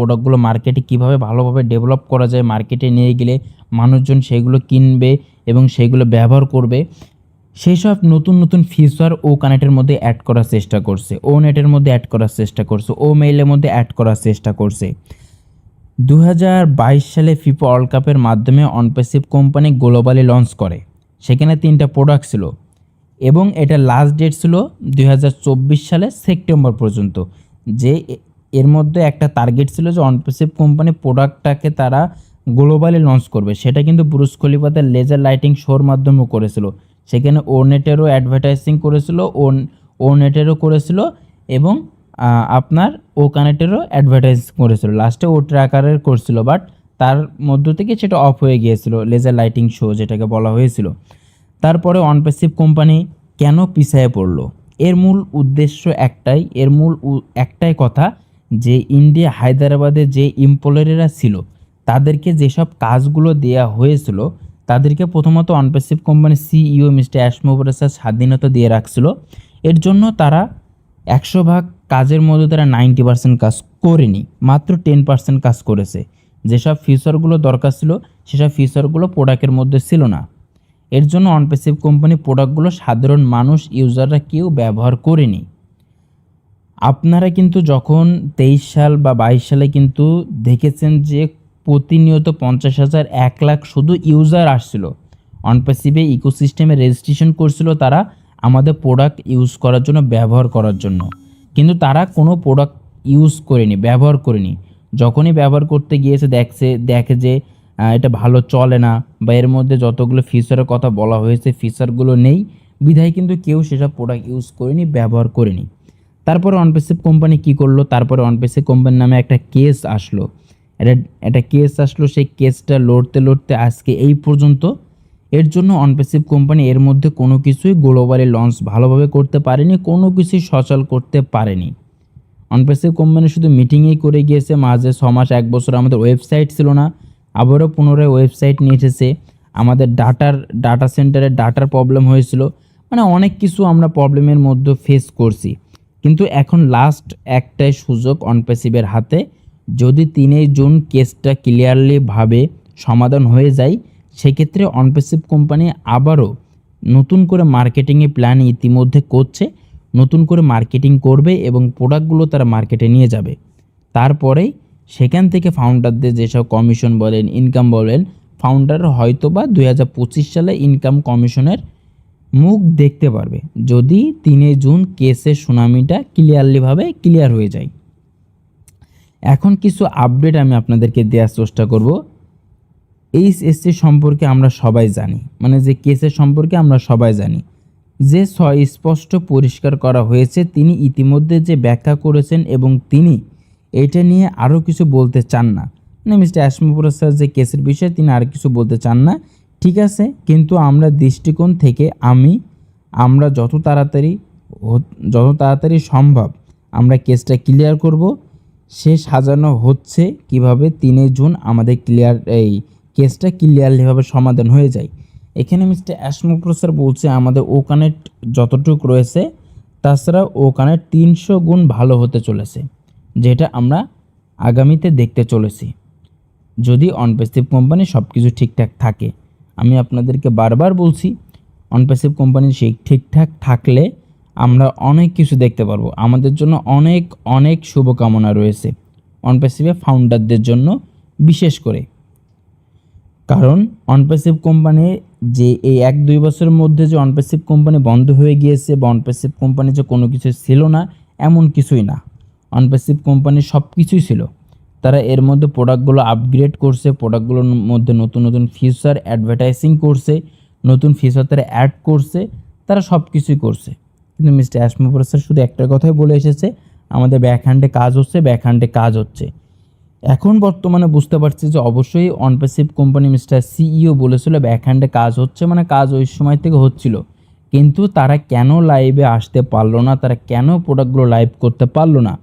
প্রোডাক্টগুলো মার্কেটে কীভাবে ভালোভাবে ডেভেলপ করা যায় মার্কেটে নিয়ে গেলে মানুষজন সেগুলো কিনবে এবং সেগুলো ব্যবহার করবে, সেই সব নতুন নতুন ফিচার ও কানেক্টের মধ্যে অ্যাড করার চেষ্টা করছে। ও নেটের মধ্যে অ্যাড করার চেষ্টা করছে। ও মেইলের মধ্যে অ্যাড করার চেষ্টা করছে। দু হাজার বাইশ সালে ফিফা ওয়ার্ল্ড কাপের মাধ্যমে অনপেসিভ কোম্পানি গ্লোবালি লঞ্চ করে। সেখানে তিনটা প্রোডাক্ট ছিল এবং এটা লাস্ট ডেট ছিল দু হাজার চব্বিশ সালে সেপ্টেম্বর পর্যন্ত, যে এর মধ্যে একটা টার্গেট ছিল যে অনপেসিভ কোম্পানি প্রোডাক্টটাকে তারা গ্লোবালি লঞ্চ করবে। সেটা কিন্তু ব্রুস খলিফাদের লেজার লাইটিং শোর মাধ্যমেও করেছিল। সেখানে ও নেটেরও অ্যাডভার্টাইজিং করেছিল ওন ও নেটেরও করেছিল এবং আপনার ও কানেক্টেরও অ্যাডভার্টাইজ করেছিল। লাস্টে ও ট্র্যাকারের করছিল বাট তার মধ্য থেকে সেটা অফ হয়ে গিয়েছিল লেজার লাইটিং শো যেটাকে বলা হয়েছিল। তারপরে অনপেসিভ কোম্পানি কেন পিছায়ে পড়ল? এর মূল উদ্দেশ্য একটাই, এর মূল একটাই কথা যে ইন্ডিয়া হায়দ্রাবাদে যে এমপ্লয়ারিরা ছিল, তাদেরকে যেসব কাজগুলো দেয়া হয়েছিল, তাদেরকে প্রথমত অনপেসিভ কোম্পানি সিইও মিস্টার অ্যাশমোবরেসার স্বাধীনতা দিয়ে রাখছিল। এর জন্য তারা একশো ভাগ কাজের মধ্যে তারা নাইনটি পার্সেন্ট কাজ করেনি, মাত্র টেন পার্সেন্ট কাজ করেছে। যেসব ফিচারগুলো দরকার ছিল, সেসব ফিচারগুলো প্রোডাক্টের মধ্যে ছিল না। এর জন্য অনপেসিভ কোম্পানি প্রোডাক্টগুলো সাধারণ মানুষ ইউজাররা কেউ ব্যবহার করেনি। আপনারা কিন্তু যখন তেইশ সাল বা বাইশ সালে কিন্তু দেখেছেন যে প্রতিনিয়ত পঞ্চাশ হাজার, এক লাখ শুধু ইউজার আসছিল। অনপেসিভে ইকোসিস্টেমে রেজিস্ট্রেশন করছিল তারা আমাদের প্রোডাক্ট ইউজ করার জন্য, ব্যবহার করার জন্য। কিন্তু তারা কোনো প্রোডাক্ট ইউজ করেনি, ব্যবহার করেনি। যখনই ব্যবহার করতে গিয়েছে, দেখছে, দেখে যে এটা ভালো চলে না বা এর মধ্যে যতগুলো ফিচারের কথা বলা হয়েছে ফিচারগুলো নেই, বিধায় কিন্তু কেউ সেসব প্রোডাক্ট ইউজ করেনি, ব্যবহার করেনি। তারপরে অনপেসিভ কোম্পানি কি করল? তারপরে অনপেসিভ কোম্পানির নামে একটা কেস আসলো। এটা একটা কেস আসলো, সেই কেসটা লড়তে লড়তে আজকে এই পর্যন্ত। এর জন্য অনপেসিভ কোম্পানি এর মধ্যে কোনো কিছুই গ্লোবালি লঞ্চ ভালোভাবে করতে পারেনি, কোনো কিছুই সচল করতে পারেনি। অনপেসিভ কোম্পানি শুধু মিটিংয়েই করে গিয়েছে, মাঝে ছ মাস, এক বছর আমাদের ওয়েবসাইট ছিল না, আবারও পুনরায় ওয়েবসাইট নিয়ে এসেছে। আমাদের ডাটার ডাটা সেন্টারের ডাটার প্রবলেম হয়েছিল। মানে অনেক কিছু আমরা প্রবলেমের মধ্যে ফেস করছি। কিন্তু এখন লাস্ট একটাই সুযোগ অনপেসিভের হাতে। যদি তিনই জুন কেসটা ক্লিয়ারলি ভাবে সমাধান হয়ে যায়, সেক্ষেত্রে অনপেসিভ কোম্পানি আবারও নতুন করে মার্কেটিংয়ে প্ল্যান ইতিমধ্যে করছে, নতুন করে মার্কেটিং করবে এবং প্রোডাক্টগুলো তারা মার্কেটে নিয়ে যাবে। তারপরেই সেখান থেকে ফাউন্ডারদের যেসব কমিশন বলেন ইনকাম বলেন ফাউন্ডার হয়তো বা দু হাজার পঁচিশ সালে ইনকাম কমিশনের মুখ দেখতে পারবে। যদি তিনে জুন কেসের সুনামিটা ক্লিয়ারলিভাবে ক্লিয়ার হয়ে যায়। এখন কিছু আপডেট আমি আপনাদেরকে দেওয়ার চেষ্টা করব। এইচএসসি সম্পর্কে আমরা সবাই জানি। মানে যে কেসের সম্পর্কে আমরা সবাই জানি। যে স্পষ্ট পরিষ্কার করা হয়েছে, তিনি ইতিমধ্যে যে ব্যাখ্যা করেছেন এবং তিনি এটা নিয়ে আরও কিছু বলতে চান না। মানে মিস্টার অ্যাসমপুরা স্যার যে কেসের বিষয়ে তিনি আর কিছু বলতে চান না। ঠিক আছে, কিন্তু আমরা দৃষ্টিকোণ থেকে আমি, আমরা যত তাড়াতাড়ি যত তাড়াতাড়ি সম্ভব আমরা কেসটা ক্লিয়ার করব। সে সাজানো হচ্ছে কীভাবে তিনে জুন আমাদের ক্লিয়ার এই কেসটা ক্লিয়ারলিভাবে সমাধান হয়ে যায়। এখানে মিস্টার অ্যাসমপ্রো স্যার বলছে আমাদের ও কানেক্ট যতটুকু রয়েছে, তাছাড়া ও কানেক্ট তিনশো গুণ ভালো হতে চলেছে, যেটা আমরা আগামীতে দেখতে চলেছি। যদি অনপেসিভ কোম্পানি সব কিছু ঠিকঠাক থাকে। আমি আপনাদেরকে বারবার বলছি অনপেসিভ কোম্পানি সেই ঠিকঠাক থাকলে আমরা অনেক কিছু দেখতে পারব। আমাদের জন্য অনেক অনেক শুভকামনা রয়েছে অনপেসিভে ফাউন্ডারদের জন্য, বিশেষ করে। কারণ অনপেসিভ কোম্পানি যে এই এক, দুই বছরের মধ্যে যে অনপেসিভ কোম্পানি বন্ধ হয়ে গিয়েছে বা অনপেসিভ কোম্পানি যে কোনো কিছু ছিল না, এমন কিছুই না। অনপেসিভ কোম্পানি সব কিছুই ছিল। তারা এর মধ্যে প্রোডাক্টগুলো আপগ্রেড করছে প্রোডাক্টগুলোর মধ্যে নতুন নতুন ফিচার অ্যাডভার্টাইজিং করছে, নতুন ফিচার তারা অ্যাড করছে, তারা সব কিছুই করছে। কিন্তু মিস্টার অ্যাসমোপর স্যার শুধু একটা কথাই বলে এসেছে, আমাদের ব্যাকহ্যান্ডে কাজ হচ্ছে ব্যাকহ্যান্ডে কাজ হচ্ছে। এখন বর্তমানে বুঝতে পারছি যে অবশ্যই অনপেসিভ কোম্পানি মিস্টার সিইও বলেছিল ব্যাকহ্যান্ডে কাজ হচ্ছে মানে কাজ ওই সময় থেকে হচ্ছিল। কিন্তু তারা কেন লাইভে আসতে পারল না, তারা কেন প্রোডাক্টগুলো লাইভ করতে পারল না?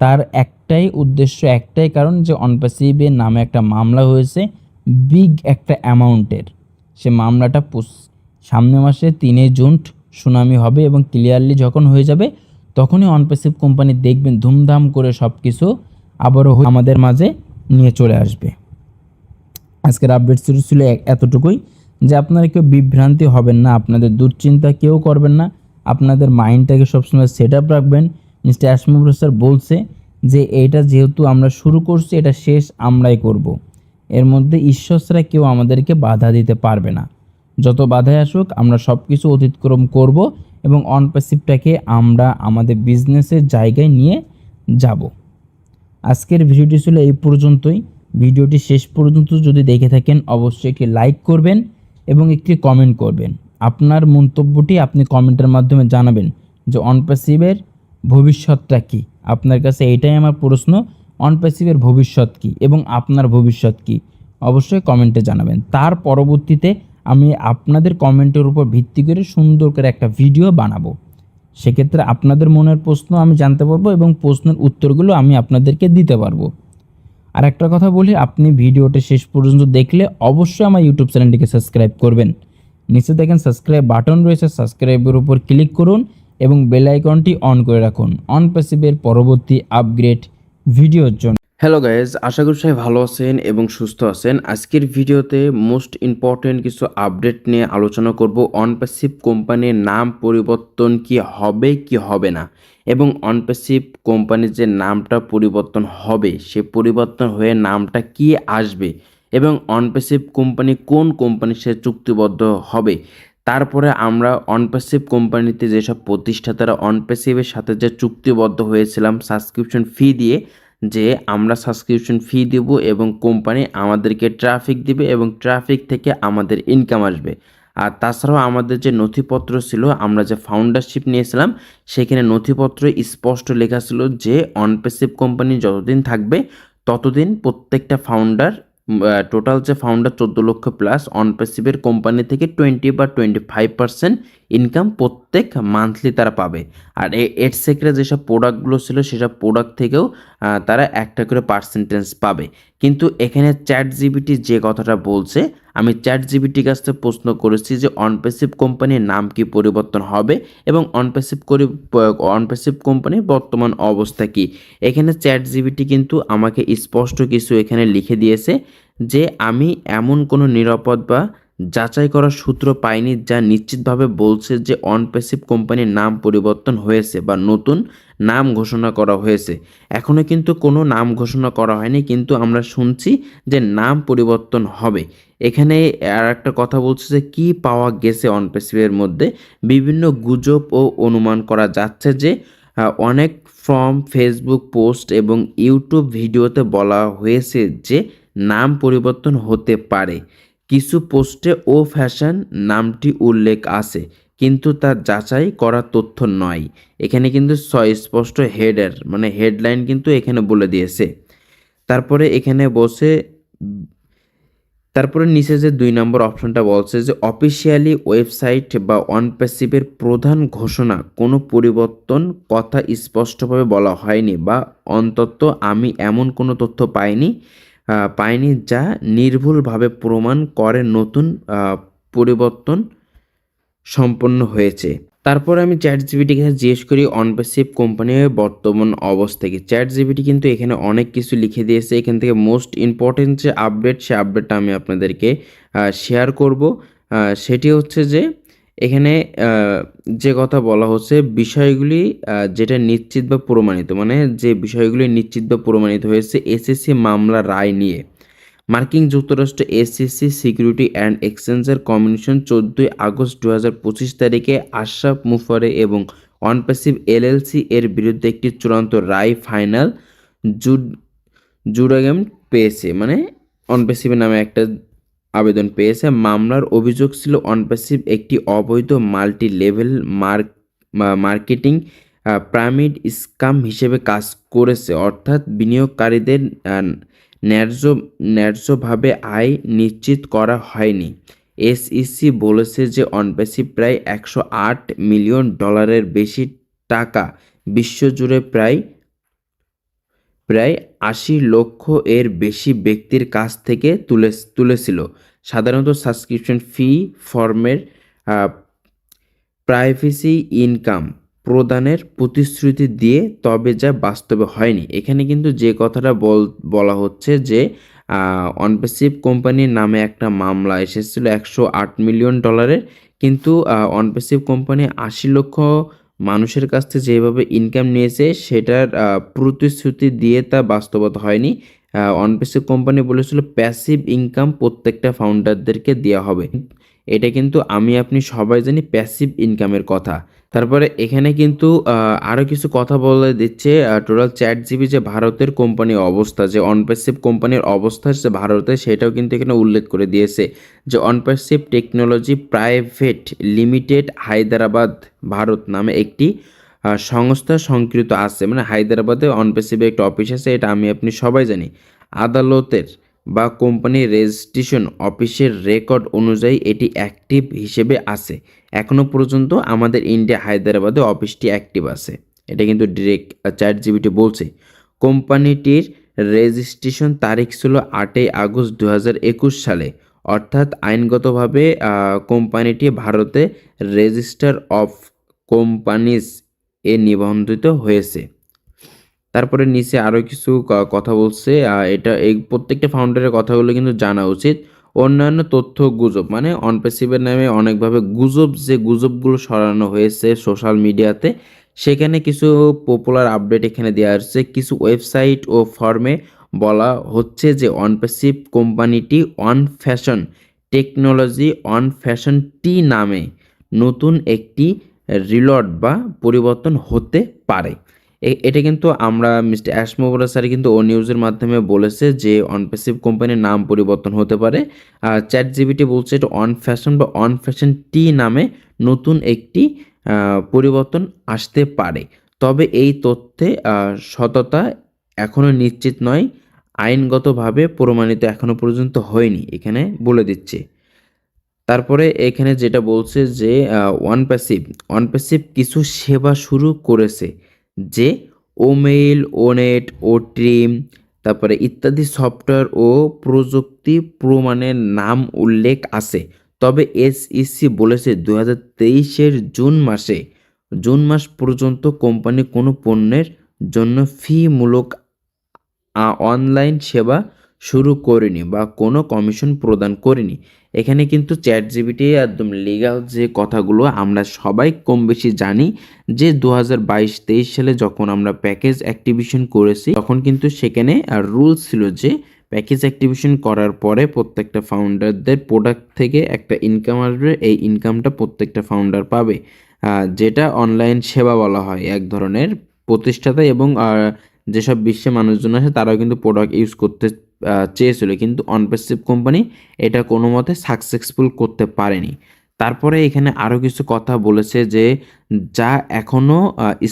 তার একটাই উদ্দেশ্য, একটাই কারণ যে অনপেসিভের নামে একটা মামলা হয়েছে বিগ একটা অ্যামাউন্টের সে মামলাটা সামনের মাসে তিনে জুন সুনামি হবে এবং ক্লিয়ারলি যখন হয়ে যাবে, তখনই অনপেসিভ কোম্পানি দেখবেন ধুমধাম করে সব কিছু আবারও আমাদের মাঝে নিয়ে চলে আসবে। আজকের আপডেট শুরু ছিল এতটুকুই। যে আপনারা কেউ বিভ্রান্তি হবেন না, আপনাদের দুশ্চিন্তা কেউ করবেন না, আপনাদের মাইন্ডটাকে সবসময় সেট আপ রাখবেন। মিস্টার অ্যাসমুর স্যার বলছে যে, এটা যেহেতু আমরা শুরু করছি, এটা শেষ আমরাই করব। এর মধ্যে ঈশ্বর ছাড়া কেউ আমাদেরকে বাধা দিতে পারবে না। যত বাধাই আসুক, আমরা সব কিছু অতিক্রম করব এবং অন প্যাসিভটাকে আমরা আমাদের বিজনেসের জায়গায় নিয়ে যাব। আজকের ভিডিওটি ছিল এই পর্যন্তই। ভিডিওটি শেষ পর্যন্ত যদি দেখে থাকেন, অবশ্যই একটি লাইক করবেন এবং একটি কমেন্ট করবেন। আপনার মন্তব্যটি আপনি কমেন্টের মাধ্যমে জানাবেন যে অনপ্যাসিভের ভবিষ্যৎটা কী? আপনার কাছে এইটাই আমার প্রশ্ন অনপ্যাসিভের ভবিষ্যৎ কী এবং আপনার ভবিষ্যৎ কী? অবশ্যই কমেন্টে জানাবেন। তার পরবর্তীতে আমি আপনাদের কমেন্টের উপর ভিত্তি করে সুন্দর করে একটা ভিডিও বানাবো। সেক্ষেত্রে আপনাদের মনের প্রশ্ন আমি জানতে পারব এবং প্রশ্নের উত্তরগুলো আমি আপনাদেরকে দিতে পারব। আর একটা কথা বলি, আপনি ভিডিওটা শেষ পর্যন্ত দেখলে অবশ্যই আমার ইউটিউব চ্যানেলটিকে সাবস্ক্রাইব করবেন। নিচে দেখেন সাবস্ক্রাইব বাটন রয়েছে সাবস্ক্রাইবের উপর ক্লিক করুন এবং বেল আইকনটি অন করে রাখুন। অন প্যাসিভের পরবর্তী আপগ্রেড ভিডিওর জন্য। হ্যালো গাইজ আশা করি সবাই ভালো আছেন এবং সুস্থ আছেন। আজকের ভিডিওতে মোস্ট ইম্পর্টেন্ট কিছু আপডেট নিয়ে আলোচনা করব। অনপ্যাসিভ কোম্পানির নাম পরিবর্তন কি হবে কি হবে না? এবং অনপ্যাসিভ কোম্পানির যে নামটা পরিবর্তন হবে, সে পরিবর্তন হয়ে নামটা কি আসবে? এবং অনপ্যাসিভ কোম্পানি কোন কোম্পানির সাথে চুক্তিবদ্ধ হবে? তারপরে আমরা অনপ্যাসিভ কোম্পানিতে যেসব প্রতিষ্ঠাতারা অনপ্যাসিভের সাথে যে চুক্তিবদ্ধ হয়েছিলাম সাবস্ক্রিপশন ফি দিয়ে, যে আমরা সাবস্ক্রিপশন ফি দেব এবং কোম্পানি আমাদেরকে ট্রাফিক দিবে এবং ট্রাফিক থেকে আমাদের ইনকাম আসবে। আর তাছাড়াও আমাদের যে নথিপত্র ছিল, আমরা যে ফাউন্ডারশিপ নিয়েছিলাম, সেখানে নথিপত্র স্পষ্ট লেখা ছিল যে অনপ্যাসিভ কোম্পানি যতদিন থাকবে, ততদিন প্রত্যেকটা ফাউন্ডার টোটাল যে ফাউন্ডার চোদ্দ লক্ষ প্লাস অনপ্যাসিভের কোম্পানি থেকে টোয়েন্টি বা টোয়েন্টি ফাইভ পার্সেন্ট ইনকাম প্রত্যেক মান্থলি তারা পাবে। আর এই এডসেকের যেসব প্রোডাক্টগুলো ছিল, সেসব প্রোডাক্ট থেকেও তারা একটা করে পার্সেন্টেজ পাবে। কিন্তু এখানে চ্যাট জিবিটি যে কথাটা বলছে, আমি চ্যাট জিবিটির কাছ থেকে প্রশ্ন করেছি যে অনপ্যাসিভ কোম্পানির নাম কি পরিবর্তন হবে এবং অনপ্যাসিভ করে অনপ্যাসিভ কোম্পানির বর্তমান অবস্থা কি? এখানে চ্যাট জিবিটি কিন্তু আমাকে স্পষ্ট কিছু এখানে লিখে দিয়েছে যে, আমি এমন কোনো নিরাপদ বা যাচাই করার সূত্র পাইনি যা নিশ্চিতভাবে বলছে যে অনপ্যাসিভ কোম্পানির নাম পরিবর্তন হয়েছে বা নতুন নাম ঘোষণা করা হয়েছে। এখনও কিন্তু কোনো নাম ঘোষণা করা হয়নি, কিন্তু আমরা শুনছি যে নাম পরিবর্তন হবে। এখানে আর একটা কথা বলছে যে কী পাওয়া গেছে অনপ্যাসিভের মধ্যে? বিভিন্ন গুজব ও অনুমান করা যাচ্ছে যে অনেক ফর্ম ফেসবুক পোস্ট এবং ইউটিউব ভিডিওতে বলা হয়েছে যে নাম পরিবর্তন হতে পারে। কিছু পোস্টে ও ফ্যাশন নামটি উল্লেখ আছে, কিন্তু তার যাচাই করা তথ্য নয়। এখানে কিন্তু স্পষ্ট হেডার মানে হেডলাইন কিন্তু এখানে বলে দিয়েছে। তারপরে এখানে বসে তারপরে নিচে যে দুই নম্বর অপশনটা বলছে যে, অফিসিয়ালি ওয়েবসাইট বা অনপ্যাসিভের প্রধান ঘোষণা, কোনো পরিবর্তন কথা স্পষ্টভাবে বলা হয়নি বা অন্তত আমি এমন কোনো তথ্য পাইনি পাইনি যা নির্ভুলভাবে প্রমাণ করে নতুন পরিবর্তন সম্পন্ন হয়েছে। তারপর আমি চ্যাট জিবিটিকে জিজ্ঞেস করি অনপ্যাসিভ কোম্পানির বর্তমান অবস্থা কি? চ্যাট জিবিটি কিন্তু এখানে অনেক কিছু লিখে দিয়েছে। এখান থেকে মোস্ট ইম্পর্টেন্ট যে আপডেট সে আপডেটটা আমি আপনাদেরকে শেয়ার করব। সেটি হচ্ছে যে এখানে যে কথা বলা হচ্ছে, বিষয়গুলি যেটা নিশ্চিত বা প্রমাণিত মানে যে বিষয়গুলি নিশ্চিত বা প্রমাণিত হয়েছে এসএসসি মামলা রায় নিয়ে। মার্কিন যুক্তরাষ্ট্র এসএসসি সিকিউরিটি অ্যান্ড এক্সচেঞ্জের কমিশন চোদ্দোই আগস্ট দু হাজার পঁচিশ তারিখে আশরাফ মুফারে এবং অনপ্যাসিভ এলএলসি এর বিরুদ্ধে একটি চূড়ান্ত রায় ফাইনাল জুড জুডাগেম পেয়েছে মানে অনপ্যাসিভের নামে একটা আবেদন পেয়েছে। মামলার অভিযোগ ছিল অনপ্যাসিভ একটি অবৈধ multi level mark marketing pyramid scam হিসেবে কাজ করেছে। অর্থাৎ বিনিয়োগকারীদের ন্যায্য, ন্যায্যভাবে আয় নিশ্চিত করা হয়নি। এসইসি বলেছে যে অনপ্যাসিভ প্রায় একশো আট মিলিয়ন ডলারের বেশি টাকা বিশ্বজুড়ে প্রায় প্রায় আশি লক্ষ এর বেশি ব্যক্তির কাছ থেকে তুলে, তুলেছিল। সাধারণত সাবস্ক্রিপশন ফি ফর্মের প্রাইভেসি ইনকাম প্রদানের প্রতিশ্রুতি দিয়ে, তবে যা বাস্তবে হয়নি। এখানে কিন্তু যে কথাটা বল, বলা হচ্ছে যে অনপেসিভ কোম্পানির নামে একটা মামলা এসেছিল একশো আট মিলিয়ন ডলারের কিন্তু অনপেসিভ কোম্পানি আশি লক্ষ মানুষের কাছ থেকে যেভাবে ইনকাম নিয়েছে, সেটার প্রতিশ্রুতি দিয়ে তা বাস্তবতা হয়নি। অনপেসিভ কোম্পানি বলেছিল প্যাসিভ ইনকাম প্রত্যেকটা ফাউন্ডারদেরকে দেওয়া হবে। এটা কিন্তু আমি, আপনি সবাই জানি প্যাসিভ ইনকামের কথা। তারপরে এখানে কিন্তু আরও কিছু কথা বলে দিচ্ছে টোটাল চ্যাট জিবি যে ভারতের কোম্পানির অবস্থা, যে অনপেসিভ কোম্পানির অবস্থা যে ভারতে, সেটাও কিন্তু এখানে উল্লেখ করে দিয়েছে যে Onpassive technology private limited Hyderabad Bharat নামে একটি সংস্থা সংকৃত আছে। মানে হায়দ্রাবাদে অনপেসিভ একটা অফিস আছে, এটা আমি, আপনি সবাই জানি। আদালতের বা কোম্পানির রেজিস্ট্রেশন অফিসের রেকর্ড অনুযায়ী এটি অ্যাক্টিভ হিসেবে আছে। এখনও পর্যন্ত আমাদের ইন্ডিয়া হায়দ্রাবাদে অফিসটি অ্যাক্টিভ আছে। এটা কিন্তু ডিরেক্ট চ্যাট জিবিটি বলছে। কোম্পানিটির রেজিস্ট্রেশন তারিখ ছিল আটই আগস্ট দু সালে। অর্থাৎ আইনগতভাবে কোম্পানিটি ভারতে রেজিস্টার অফ কোম্পানিজ এ নিবন্ধিত হয়েছে। তারপরে নিচে আরও কিছু কথা বলছে এটা এই প্রত্যেকটা ফাউন্ডারের কথাগুলো কিন্তু জানা উচিত। অন্যান্য তথ্য গুজব মানে অনপেসিভের নামে অনেকভাবে গুজব, যে গুজবগুলো সরানো হয়েছে সোশ্যাল মিডিয়াতে সেখানে কিছু পপুলার আপডেট এখানে দেওয়া হচ্ছে কিছু ওয়েবসাইট ও ফর্মে বলা হচ্ছে যে অনপেসিভ কোম্পানিটি on fashion technology on fashion T নামে নতুন একটি রিলট বা পরিবর্তন হতে পারে। এটা কিন্তু আমরা মিস্টার অ্যাসমোবরা স্যার কিন্তু ও নিউজের মাধ্যমে বলেছে যে অনপেসিভ কোম্পানির নাম পরিবর্তন হতে পারে। আর চ্যাট জিবিটি বলছে এটা অন ফ্যাশন বা অন ফ্যাশন টি নামে নতুন একটি পরিবর্তন আসতে পারে। তবে এই তথ্যে সততা এখনও নিশ্চিত নয়। আইনগতভাবে প্রমাণিত এখনও পর্যন্ত হয়নি, এখানে বলে দিচ্ছে। তারপরে এখানে যেটা বলছে যে ওয়ান প্যাসিভ ওয়ান প্যাসিভ কিছু সেবা শুরু করেছে। যে ওমেইল, ওনেট ও ট্রিম তারপরে ইত্যাদি সফটওয়্যার ও প্রযুক্তি প্রমাণের নাম উল্লেখ আছে। তবে এসইসি বলেছে দু হাজার তেইশের জুন মাসে, জুন মাস পর্যন্ত কোম্পানি কোনো পণ্যের জন্য ফিমূলক মূলক অনলাইন সেবা শুরু করেনি বা কোনো কমিশন প্রদান করেনি। এখানে কিন্তু চ্যাট জিবিটি একদম লিগাল যে কথাগুলো আমরা সবাই কম বেশি জানি যে দু হাজার বাইশ তেইশ সালে যখন আমরা প্যাকেজ অ্যাক্টিভেশন করেছি, তখন কিন্তু সেখানে রুলস ছিল যে প্যাকেজ অ্যাক্টিভেশন করার পরে প্রত্যেকটা ফাউন্ডারদের প্রোডাক্ট থেকে একটা ইনকাম আসবে, এই ইনকামটা প্রত্যেকটা ফাউন্ডার পাবে। যেটা অনলাইন সেবা বলা হয় এক ধরনের প্রতিষ্ঠাতা এবং যেসব বিশ্বে মানুষজন আছে, তারাও কিন্তু প্রোডাক্ট ইউজ করতে চেয়েছিল। কিন্তু অনপেসিভ কোম্পানি এটা কোনো মতে সাকসেসফুল করতে পারেনি। তারপরে এখানে আরও কিছু কথা বলেছে যে, যা এখনও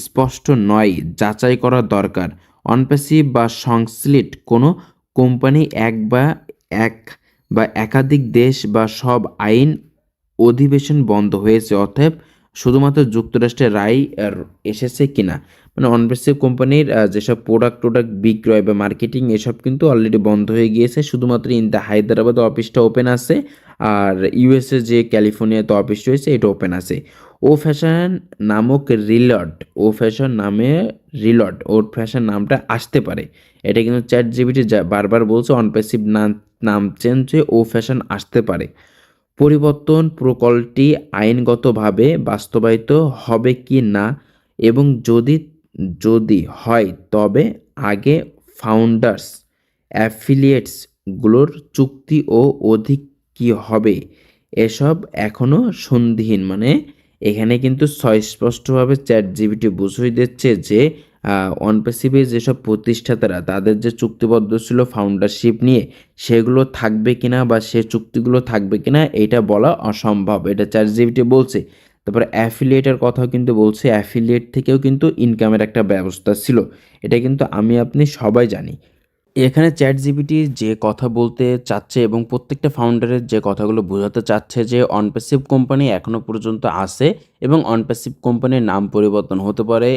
স্পষ্ট নয়, যাচাই করা দরকার। অনপেসিভ বা সংশ্লিট কোনো কোম্পানি এক বা এক বা একাধিক দেশ বা সব আইন অধিবেশন বন্ধ হয়েছে, অতএব শুধুমাত্র যুক্তরাষ্ট্রের রায় এসেছে কিনা? মানে অনপেসিভ কোম্পানির যেসব প্রোডাক্ট টোডাক্ট বিক্রয় বা মার্কেটিং এসব কিন্তু অলরেডি বন্ধ হয়ে গিয়েছে। শুধুমাত্র ইন দ্য হায়দ্রাবাদ অফিসটা ওপেন আছে আর ইউএসএ যে ক্যালিফোর্নিয়াতে অফিস রয়েছে, এটা ওপেন আছে। ও ফ্যাশন নামক রিলট ও ফ্যাশন নামে রিলট ও ফ্যাশন নামটা আসতে পারে। এটা কিন্তু চ্যাট জিবিটি বারবার বলছে অনপেসিভ নাম নাম চেঞ্জ হয়ে ও ফ্যাশন আসতে পারে। পরিবর্তন প্রকল্পটি আইনগতভাবে বাস্তবায়িত হবে কি না এবং যদি যদি হয়, তবে আগে ফাউন্ডার্স অ্যাফিলিয়েটসগুলোর চুক্তি ও অধিক কী হবে? এসব এখনও সন্ধিহীন। মানে এখানে কিন্তু স্পষ্টভাবে চ্যাট জিবিটি বুঝিয়ে দিচ্ছে যে অনপেসিভে যেসব প্রতিষ্ঠাতারা তাদের যে চুক্তিবদ্ধ ছিল ফাউন্ডারশিপ নিয়ে, সেগুলো থাকবে কিনা বা সে চুক্তিগুলো থাকবে কিনা, এটা বলা অসম্ভব। এটা চ্যাট জিবিটি বলছে। তারপরে অ্যাফিলিয়েটের কথাও কিন্তু বলছে অ্যাফিলিয়েট থেকেও কিন্তু ইনকামের একটা ব্যবস্থা ছিল। এটা কিন্তু আমি, আপনি সবাই জানি। এখানে চ্যাট জিবিটি যে কথা বলতে চাচ্ছে এবং প্রত্যেকটা ফাউন্ডারের যে কথাগুলো বোঝাতে চাচ্ছে যে অনপেসিভ কোম্পানি এখনও পর্যন্ত আছে এবং অনপেসিভ কোম্পানির নাম পরিবর্তন হতে পারে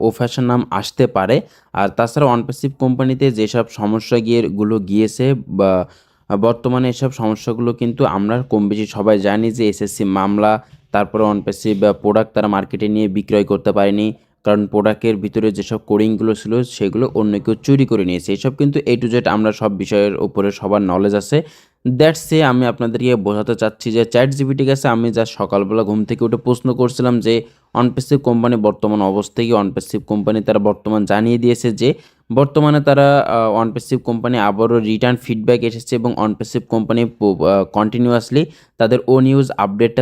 ও ফ্যাশন নাম আসতে পারে। আর তাছাড়া অনপেসিভ কোম্পানিতে যেসব সমস্যা গিয়ে গুলো গিয়েছে বা বর্তমানে এসব সমস্যাগুলো কিন্তু আমরা কম বেশি সবাই জানি যে এসএসসি মামলা তারপরে অনপ্যাসিভ প্রোডাক্ট তারা মার্কেটে নিয়ে বিক্রয় করতে পারেনি। কারণ প্রোডাক্টের ভিতরে যেসব কোডিংগুলো ছিল, সেগুলো অন্য কেউ চুরি করে নিয়েছে। এইসব কিন্তু এ টু জেড আমরা সব বিষয়ের উপরে সবার নলেজ আছে। দ্যাটস আমি আপনাদেরকে বোঝাতে চাচ্ছি যে চ্যাট জিবিটি কাছে আমি যা সকালবেলা ঘুম থেকে উঠে প্রশ্ন করছিলাম যে অনপেসিভ কোম্পানি বর্তমান অবস্থায় কি? অনপেসিভ কোম্পানি তারা বর্তমান জানিয়ে দিয়েছে যে, বর্তমানে তারা অনপেসিভ কোম্পানি আবারও রিটার্ন ফিডব্যাক এসেছে এবং অনপেসিভ কোম্পানি কন্টিনিউয়াসলি তাদের ও নিউজ আপডেটটা